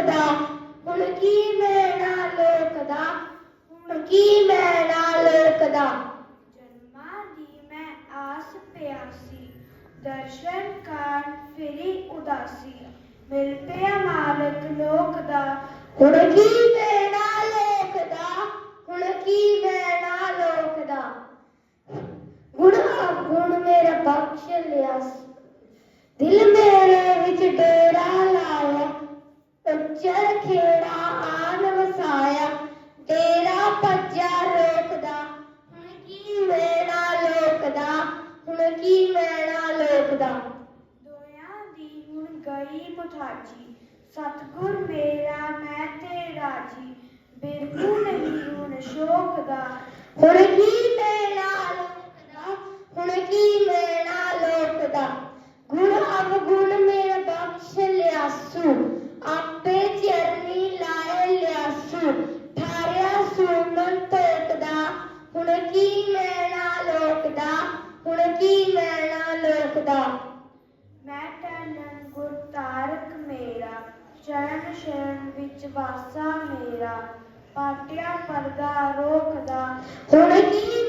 ਲੋਕਦਾ ਹੁਣ ਕੀ ਮੇਰਾ ਲੋਕਦਾ? ਹੁਣ ਕੀ ਮੇਰਾ ਲੋਕਦਾ? ਜਨਮਾਂ ਦੀ ਮੈਂ ਆਸ ਪਿਆਸੀ ਦਰਸ਼ਨ ਕਰ ਫਿਰੀ ਉਦਾਸੀ। ਮਿਲ ਪਿਆ ਮਾਲਕ ਲੋਕਦਾ ਹੁਣ ਕੀ ਮੇਰਾ ਲੋਕਦਾ? ਹੁਣ ਕੀ ਮੇਰਾ ਲੋਕਦਾ? ਗੁਣ ਗੁਣ ਮੇਰਾ ਬਖਸ਼ ਲਿਆ ਦਿਲ ਮੇਰਾ ਤੇਰਾ ਭੱਜਾ ਹੁਣ ਕੀ ਵੇਣਾ ਲੋਕਦਾ ਹੁਣ ਕੀ ਵੇਣਾ ਲੋਕਦਾ ਦੋਇਆਂ ਦੀ ਹੁਣ ਗਈ ਮੁਠਾਜੀ। ਸਤਗੁਰ ਮੇਰਾ, ਮੈਂ ਤੇ ਰਾਜੀ ਬਿਰਕੂ ਨਹੀਂ ਹੁਣ ਸ਼ੋਕ ਦਾ ਹੁਣ ਕੀ ਮੇਣਾ ਲੋਕ ਦਾ ਹੁਣ ਕੀ ਮੇਣਾ ਲੋਕ ਦਾ ਗੁਣ ਅਵਗੁਣ ਮੇਰਾ ਬਖਸ਼ ਲਿਆਸੂ ਆਪੇ ਚਰਨੀ ਲਾਏ ਲਿਆਸੂ ਠਾਰਿਆ ਸੁਮਨ ਤੋਕ ਦਾ ਹੁਣ ਕੀ ਮੇਣਾ ਲੋਕ ਦਾ ਹੁਣ ਕੀ ਮੇਣਾ ਲੋਕ ਦਾ ਮੈਂ ਟੈਨਨ ਗੁਰ ਤਾਰਕ ਮੇਰਾ ਚਰਨ ਸ਼ਰਨ ਵਿੱਚ ਵਾਸਾ ਮੇਰਾ ਪਾਟਿਆ ਪਰਦਾ ਰੋਕਦਾ। ਹੁਣ ਕੀ